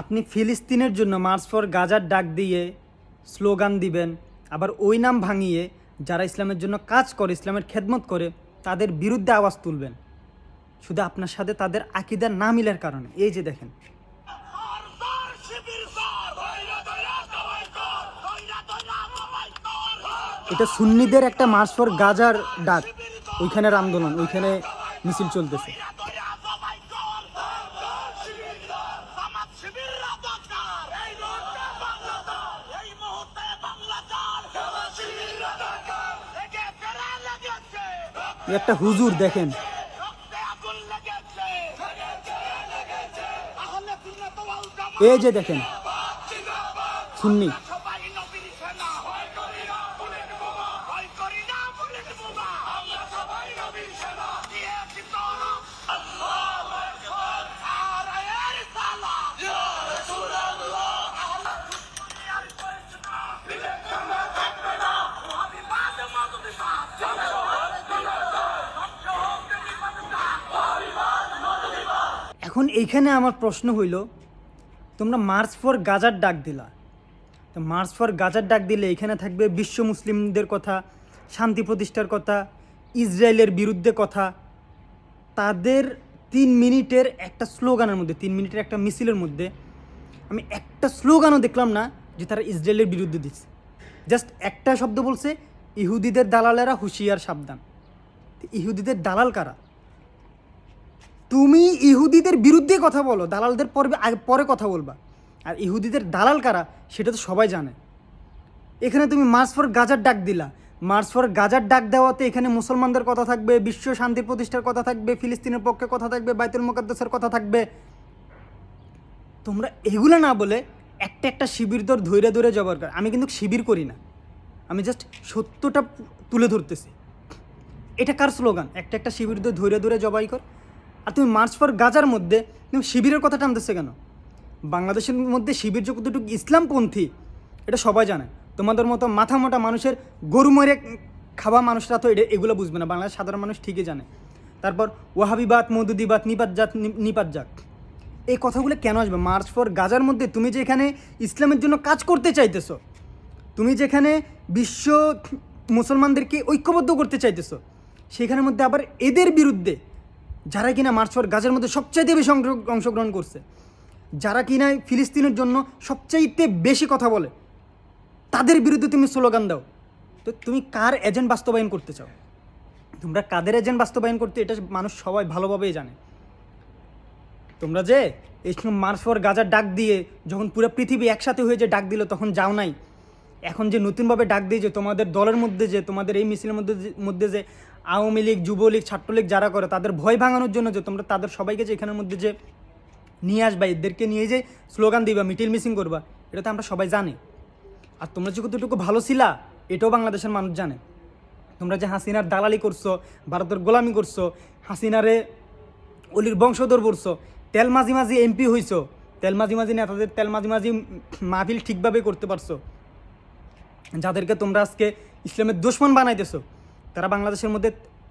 আপনি ফিলিস্তিনের জন্য মার্চ ফর গাজার ডাক দিয়ে স্লোগান দিবেন, আবার ওই নাম ভাঙিয়ে যারা ইসলামের জন্য কাজ করে, ইসলামের খেদমত করে, তাদের বিরুদ্ধে আওয়াজ তুলবেন। শুধু আপনার সাথে তাদের আকিদার না মিলার কারণে। এই যে দেখেন। এটা সুন্নিদের একটা মার্চ ফর গাজার ডাক। ওইখানের আন্দোলন, ওইখানে মিছিল চলতেছে। একটা হুজুর দেখেন। এই যে দেখেন সুন্নি। এখন এইখানে আমার প্রশ্ন হইল, তোমরা মার্চ ফর গাজার ডাক দিলা। তো মার্চ ফর গাজার ডাক দিলে এখানে থাকবে বিশ্ব মুসলিমদের কথা, শান্তি প্রতিষ্ঠার কথা, ইসরায়েলের বিরুদ্ধে কথা। তাদের তিন মিনিটের একটা স্লোগানের মধ্যে, তিন মিনিটের একটা মিছিলের মধ্যে আমি একটা স্লোগানও দেখলাম না যে তারা ইসরায়েলের বিরুদ্ধে দিচ্ছে। জাস্ট একটা শব্দ বলছে, ইহুদিদের দালালেরা হুঁশিয়ার সাবধান। ইহুদিদের দালাল কারা? তুমি ইহুদিদের বিরুদ্ধে কথা বলো, দালালদের পরে আগে- পরে কথা বলবা। আর ইহুদিদের দালাল কারা, সেটা তো সবাই জানে। এখানে তুমি মার্চ ফর গাজার ডাক দিলা। মার্চ ফর গাজার ডাক দেওয়াতে এখানে মুসলমানদের কথা থাকবে, বিশ্ব শান্তি প্রতিষ্ঠার কথা থাকবে, ফিলিস্তিনের পক্ষে কথা থাকবে, বাইতুল মোকাদ্দাসের কথা থাকবে। তোমরা এগুলো না বলে একটা একটা শিবির দর ধৈর্য ধরে জবর কর। আমি কিন্তু শিবির করি না। আমি জাস্ট সত্যটা তুলে ধরতেছি। এটা কার স্লোগান? একটা একটা শিবির ধরে ধরে জবাই কর। আর তুমি মার্চ ফর গাজার মধ্যে তুমি শিবিরের কথা টানতেছে কেন? বাংলাদেশের মধ্যে শিবির যে কতটুকু ইসলামপন্থী, এটা সবাই জানে। তোমাদের মতো মাথা মোটা মানুষের গরু মরে খাওয়া মানুষরা তো এটা এগুলো বুঝবে না। বাংলাদেশ সাধারণ মানুষ ঠিকই জানে। তারপর ওয়াহাবিবাদ মধুদিবাদ নিপাত জাত নিপাত জাত এই কথাগুলো কেন আসবে? মার্চ ফর গাজার মধ্যে তুমি যে এখানে ইসলামের জন্য কাজ করতে চাইতেছো, তুমি যেখানে বিশ্ব মুসলমানদেরকে ঐক্যবদ্ধ করতে চাইতেছো, সেখানের মধ্যে আবার এদের বিরুদ্ধে যারা কিনা মার্চ ফর গাজার মধ্যে সবচাইতে বেশি অংশগ্রহণ করছে, যারা কিনা ফিলিস্তিনের জন্য সবচাইতে বেশি কথা বলে, তাদের বিরুদ্ধে তুমি স্লোগান দাও। তো তুমি কার এজেন্ট বাস্তবায়ন করতে চাও? তোমরা কাদের এজেন্ট বাস্তবায়ন করতে, এটা মানুষ সবাই ভালোভাবেই জানে। তোমরা যে এই সময় মার্চ ফর গাজার ডাক দিয়ে যখন পুরো পৃথিবী একসাথে হয়ে যে ডাক দিল, তখন যাও নাই। এখন যে নতুনভাবে ডাক দিয়ে যে তোমাদের দলের মধ্যে যে, তোমাদের এই মিছিলের মধ্যে মধ্যে যে আওয়ামী লীগ, যুবলীগ, ছাত্রলীগ যারা করে, তাদের ভয় ভাঙানোর জন্য যে তোমরা তাদের সবাইকে যে এখানের মধ্যে যে নিয়ে আসবা, এদেরকে নিয়ে যে স্লোগান দিবা মিটিল মিসিং করবা, এটা তো আমরা সবাই জানি। আর তোমরা যে কতটুকু ভালো ছিলা, এটাও বাংলাদেশের মানুষ জানে। তোমরা যে হাসিনার দালালি করছ, ভারতের গোলামি করছ, হাসিনারে অলির বংশধর পড়ছো তেল মাঝি মাঝি এমপি হইছো, তেল মাঝি মাঝি নেতাদের তেল মাঝি মাঝি মাহফিল ঠিকভাবে করতে পারছ, যাদেরকে তোমরা আজকে ইসলামের দুশ্মন বানাইতেছো তারা বাংলাদেশের মধ্যে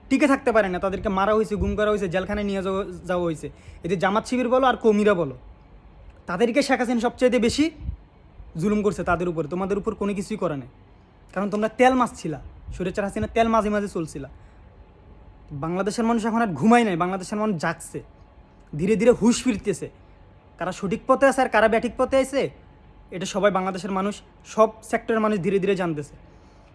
টিকে থাকতে পারে না। তাদেরকে মারা হয়েছে, গুম করা হয়েছে, জেলখানায় নিয়ে যাওয়া হয়েছে। এতে জামাত শিবির বলো আর কমিরা বলো, তাদেরকে শেখ হাসিনা সবচাইতে বেশি জুলুম করছে তাদের উপরে। তোমাদের উপর কোনো কিছুই করে নাই। কারণ তোমরা তেল মাছ ছিলা সুরেচার হাসিনা তেল মাঝে মাঝে চলছিলা। বাংলাদেশের মানুষ এখন আর ঘুমায় নাই, বাংলাদেশের মানুষ জাগছে। ধীরে ধীরে হুশ ফিরতেছে। কারা সঠিক পথে আছে আর কারা ব্যাঠিক পথে আছে, এটা সবাই বাংলাদেশের মানুষ, সব সেক্টরের মানুষ ধীরে ধীরে জানতেছে।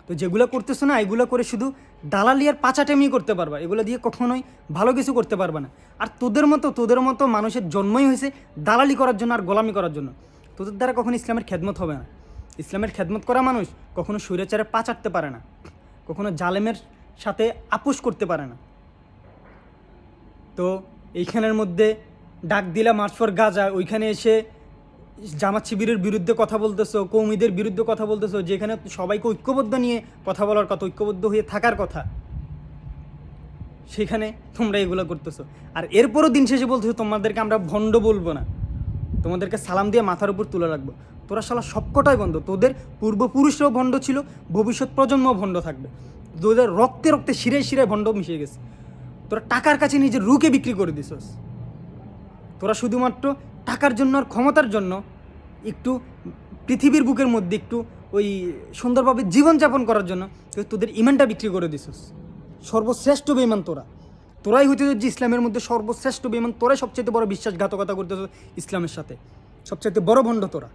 তো যেগুলো করতেছো না, এগুলো করে শুধু দালালি আর পাচাটেমি করতে পারবা। এগুলো দিয়ে কখনোই ভালো কিছু করতে পারবে না। আর তোদের মতো তোদের মতো মানুষের জন্মই হয়েছে দালালি করার জন্য আর গোলামি করার জন্য। তোদের দ্বারা কখনো ইসলামের খেদমত হবে না। ইসলামের খেদমত করা মানুষ কখনো স্বৈরাচারে পা চাটতে পারে না। কখনো জালেমের সাথে আপোষ করতে পারে না। তো এইখানের মধ্যে ডাক দিলা মার্চ ফর গাজা, ওইখানে এসে জামাত শিবিরের বিরুদ্ধে কথা বলতেছো, কৌমিদের বিরুদ্ধে কথা বলতেছো, যেখানে সবাইকে ঐক্যবদ্ধ নিয়ে কথা বলার কথা, ঐক্যবদ্ধ হয়ে থাকার কথা, সেখানে তোমরা এগুলো করতেছো। আর এরপরও দিন শেষে বলতেছো, তোমাদেরকে আমরা ভণ্ড বলব না। তোমাদেরকে সালাম দিয়ে মাথার উপর তুলে রাখব। তোরা শালা সবকটাই বন্ধ। তোদের পূর্বপুরুষরাও ভণ্ড ছিল, ভবিষ্যৎ প্রজন্মও ভণ্ড থাকবে। তোদের রক্তে রক্তে শিরে শিরে ভণ্ড মিশে গেছে। তোরা টাকার কাছে নিজের রুকে বিক্রি করে দিছস। তোরা শুধুমাত্র টাকার জন্য আর ক্ষমতার জন্য একটু পৃথিবীর বুকের মধ্যে একটু ওই সুন্দরভাবে জীবনযাপন করার জন্য তোদের ইমানটা বিক্রি করে দিছিস। সর্বশ্রেষ্ঠ বেমান তোরা। তোরাই হইতে যে ইসলামের মধ্যে সর্বশ্রেষ্ঠ বেমান তোরাই সবচেয়ে বড় বিশ্বাসঘাতকতা করতেছ ইসলামের সাথে। সবচেয়ে বড় ভণ্ড তোরা।